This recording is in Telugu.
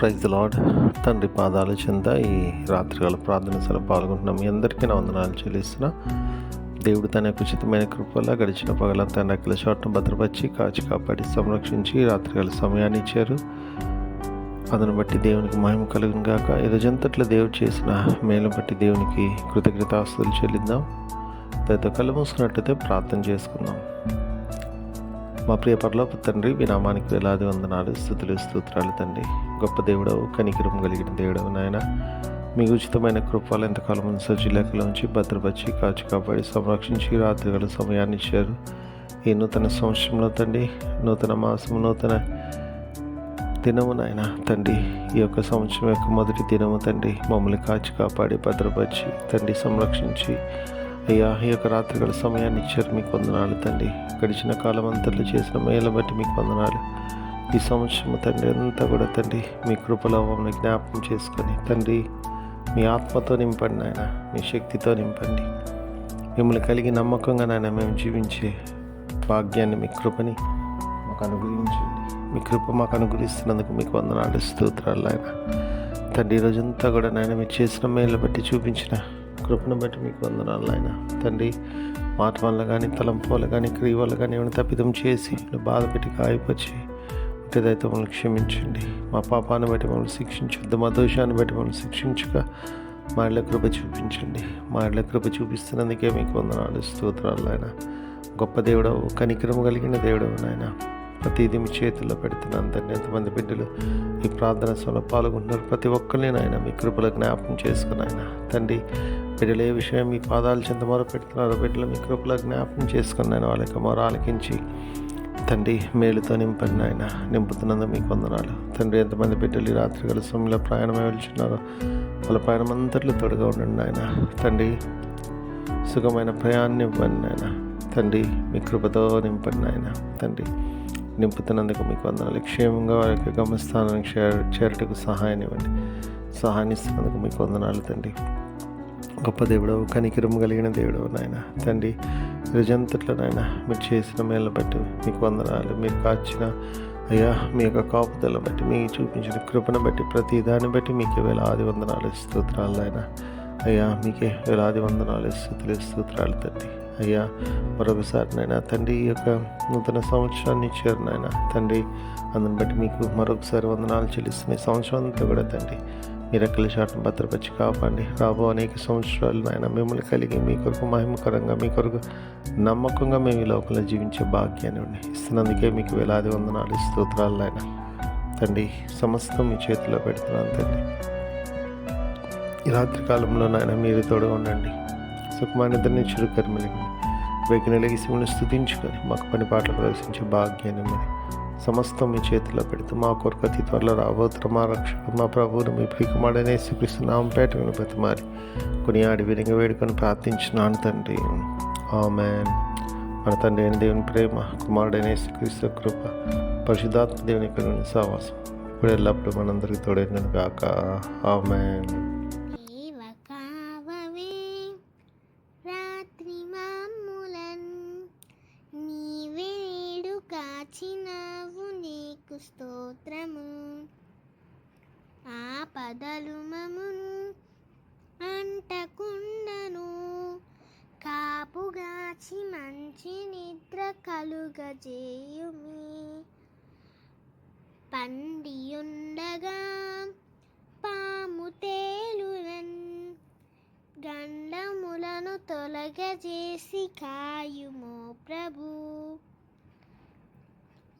ప్రైజ్ లాడ్ తండ్రి పాదాల చెంద ఈ రాత్రికాల ప్రార్థన సభలో పాల్గొంటున్నాం. మీ అందరికీ నా వందనాలు చెల్లిస్తున్నా. దేవుడు తన యొక్క ఉచితమైన కృపల్ల గడిచిన పగల తన రెక్కల చోటను భద్రపరిచి కాచి కాపాడి సంరక్షించి రాత్రికాల సమయాన్ని ఇచ్చారు. అతను బట్టి దేవునికి మహిమ కలుగును గాక. ఈ దేవుడు చేసిన మేలు బట్టి దేవునికి కృతజ్ఞతాస్తులు చెల్లిద్దాం. తదిత కళ్ళు మూసుకున్నట్టయితే ప్రార్థన చేసుకుందాం. మా ప్రియ తండ్రి మీ నామానికి వేలాది వందనాలు స్థుతులు స్తోత్రాలు తండ్రి. గొప్ప దేవుడవు కనికరం కలిగిన దేవుడవు నాయన. మీ ఉచితమైన కృపాలు ఎంతకాలం ముందు నుంచి భద్రపరిచి కాచి కాపాడి సంరక్షించి రాత్రిగల సమయాన్ని ఇచ్చారు. ఈ నూతన సంవత్సరంలో తండ్రి నూతన మాసం నూతన దినము నాయన తండ్రి. ఈ యొక్క సంవత్సరం యొక్క మొదటి దినము తండ్రి. మమ్మల్ని కాచి కాపాడి భద్రపరిచి తండ్రి సంరక్షించి అయ్యా ఈ యొక్క రాత్రిగల సమయాన్ని ఇచ్చారు మీకు వందనాలు తండ్రి. గడిచిన కాలం అంతట్లో చేసిన మేల బట్టి మీకు వందనాలు. ఈ సంవత్సరం తండ్రి అంతా కూడా తండ్రి మీ కృపలో మమ్మల్ని జ్ఞాపకం చేసుకొని తండ్రి మీ ఆత్మతో నింపండి నాయన మీ శక్తితో నింపండి. మిమ్మల్ని కలిగి నమ్మకంగా నాయన మేము జీవించే భాగ్యాన్ని మీ కృపని మాకు అనుగ్రహించండి. మీ కృప మాకు అనుగ్రహిస్తున్నందుకు మీకు వందనాలు స్తోత్రాలు ఆయన తండ్రి ఈరోజంతా రోజంతా కూడా నాయన మీరు చేసిన మేలు బట్టి చూపించిన కృపను బట్టి మీకు వందనాలు ఆయన తండ్రి మాట వల్ల కానీ తలంపు వల్ల కానీ క్రియ వల్ల కానీ ఏమైనా తప్పిదం చేసి బాధ పెట్టి గాయపరిచి ఉంటేదైతే మమ్మల్ని క్షమించండి. మా పాపాన్ని బట్టి మమ్మల్ని శిక్షించొద్దు మా దోషాన్ని బట్టి మమ్మల్ని శిక్షించక మా ఇళ్ళ కృప చూపించండి. మా ఇళ్ళ కృప చూపిస్తున్నందుకే మీకు వందనాలు స్తోత్రాలు ఆయన గొప్ప దేవుడవు కనికరం కలిగిన దేవుడవు నాయన. ప్రతిదీ మీ చేతుల్లో పెడుతున్నాను తండ్రి. ఎంతమంది బిడ్డలు ఈ ప్రార్థన సభలో పాల్గొంటున్నారు? ప్రతి ఒక్కరిని నాయన మీ కృపలో జ్ఞాపకం చేసుకుని ఆయన తండ్రి బిడ్డలు ఏ విషయం మీ పాదాలు చెంత మొర బిడ్డలు మీ కృపలో జ్ఞాపకం చేసుకున్నాను. వాళ్ళకి వాళ్ళ యొక్క మొర ఆలకించి తండ్రి మేలుతో నింపండి ఆయన నింపుతున్నందు మీకు వందనాలు. తండ్రి ఎంతమంది బిడ్డలు రాత్రి గల సమయంలో ప్రయాణమై వెళ్తున్నారో వాళ్ళ ప్రయాణం అంతట్లో తోడుగా ఉండండి ఆయన తండ్రి సుఖమైన ప్రయాణం ఇవ్వండి ఆయన తండ్రి మీ కృపతో నింపండి ఆయన తండ్రి నింపుతున్నందుకు మీకు వందనాలు. క్షేమంగా వారి యొక్క గమ్యస్థానానికి చేరటకు సహాయం ఇవ్వండి. సహాయం ఇస్తున్నందుకు మీకు వందనాలు తండ్రి. గొప్ప దేవుడవు కనికిరం కలిగిన దేవుడవు నాయన. తండ్రి రోజంతట్లో నాయన మీరు చేసిన మేళ్ళ బట్టి మీకు వందనాలు మీరు కాచిన అయ్యా మీ యొక్క కాపుదల బట్టి మీ చూపించిన కృపను బట్టి ప్రతి దాన్ని బట్టి మీకు వేలాది వందనాలు స్తోత్రాలు నాయన. అయ్యా మీకే వేలాది వందనాలు స్థుతులు స్తోత్రాలు తండ్రి. అయ్యా మరొకసారి నాయన తండ్రి ఈ యొక్క నూతన సంవత్సరాన్ని ఇచ్చారు నాయన. తండ్రి అందుని బట్టి మీకు మరొకసారి వందనాలు చెల్లిస్తున్నాయి. సంవత్సరం అంతా కూడా తండ్రి మీ రెక్కల చాటును భద్రపరిచి కాపాడి. రాబో అనేక సంవత్సరాలు నాయన మిమ్మల్ని కలిగి మీ కొరకు మహిమకరంగా మీ కొరకు నమ్మకంగా మేము ఈ లోకంలో జీవించే భాగ్యాన్ని ఉండి ఇస్తున్నందుకే మీకు వేలాది వందనాలు స్తోత్రాలు నాయన. తండ్రి సమస్తం మీ చేతిలో పెడుతున్నాను తండ్రి. ఈ రాత్రి కాలంలో నాయన మీరు తోడుగా ఉండండి. సుఖమైన ఇద్దరిని చురుకర్మలిగి వెగిన లెగిసి స్థుతించుకొని మాకు పని పాటలు ప్రవేశించే భాగ్యాన్ని మరి సమస్తం మీ చేతిలో పెడుతూ మా కొరకు అతి త్వరలో రాబోతున్న మా రక్షకు మా ప్రభువును మీ ప్రియకుమారనే శ్రీకృష్ణ పేట బతిమాలి కొని ఆడి విరిగి వేడుకొని ప్రార్థించినాను తండ్రి. ఆమెన్. మన తండ్రి అయిన దేవుని ప్రేమ కుమారుడైన శ్రీకృష్ణ కృప పరిశుధాత్మ దేవుని యొక్క సావాసం ఇప్పుడు ఎల్లప్పుడూ మనందరికీ తోడైన కాక ఆమెన్. రాత్రి నీవేడు నీకు స్తోత్రము ఆపదలు మమున్ అంటకుండను. కాపుగాచి మంచి నిద్ర కలుగజేయుమి. పండియుండగా పాము తేలునన్ గండములను తొలగజేసి కాయుమో ప్రభు.